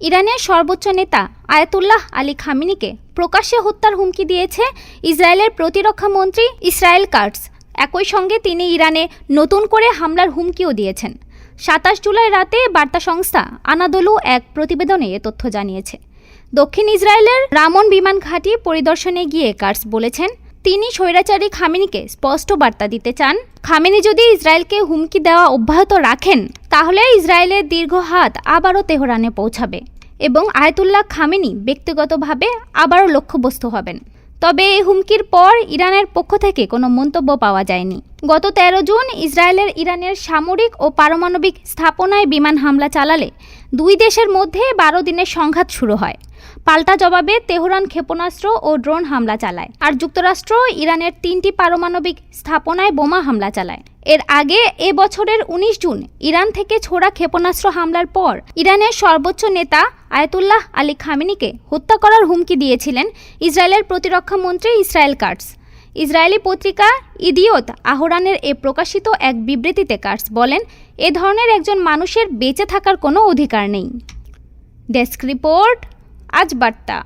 ইরানের সর্বোচ্চ নেতা আয়াতুল্লাহ আলী খামিনিকে প্রকাশ্যে হত্যার হুমকি দিয়েছে ইসরায়েলের প্রতিরক্ষা মন্ত্রী ইসরায়েল কার্টস। একই সঙ্গে তিনি ইরানে নতুন করে হামলার হুমকিও দিয়েছেন। সাতাশ জুলাই রাতে বার্তা সংস্থা আনাদোলু এক প্রতিবেদনে এ তথ্য জানিয়েছে। দক্ষিণ ইসরায়েলের রামন বিমান ঘাঁটি পরিদর্শনে গিয়ে কার্স বলেছেন তিনি স্বৈরাচারী খামিনিকে স্পষ্ট বার্তা দিতে চান। খামিনি যদি ইসরায়েলকে হুমকি দেওয়া অব্যাহত রাখেন, তাহলে ইসরায়েলের দীর্ঘ হাত আবারও তেহরানে পৌঁছাবে এবং আয়তুল্লাহ খামিনি ব্যক্তিগতভাবে আবারও লক্ষ্যবস্তু হবেন। তবে এই হুমকির পর ইরানের পক্ষ থেকে কোনো মন্তব্য পাওয়া যায়নি। গত তেরো জুন ইসরায়েলের ইরানের সামরিক ও পারমাণবিক স্থাপনায় বিমান হামলা চালালে দুই দেশের মধ্যে বারো দিনের সংঘাত শুরু হয়। পাল্টা জবাবে তেহরান ক্ষেপণাস্ত্র ও ড্রোন হামলা চালায়। আর যুক্তরাষ্ট্র ইরানের তিনটি পারমাণবিক স্থাপনায় বোমা হামলা চালায়। এর আগে এ বছরের ১৯ জুন ইরান থেকে ছোড়া ক্ষেপণাস্ত্র হামলার পর ইরানের সর্বোচ্চ নেতা আয়তুল্লাহ আলী খামিনিকে হত্যা করার হুমকি দিয়েছিলেন ইসরায়েলের প্রতিরক্ষা মন্ত্রী ইসরায়েল কার্টস। ইসরায়েলি পত্রিকা ইদিয়ত আহরানের এ প্রকাশিত এক বিবৃতিতে কার্টস বলেন, এ ধরনের একজন মানুষের বেঁচে থাকার কোনো অধিকার নেই। ডেস্ক রিপোর্ট আজ বার্তা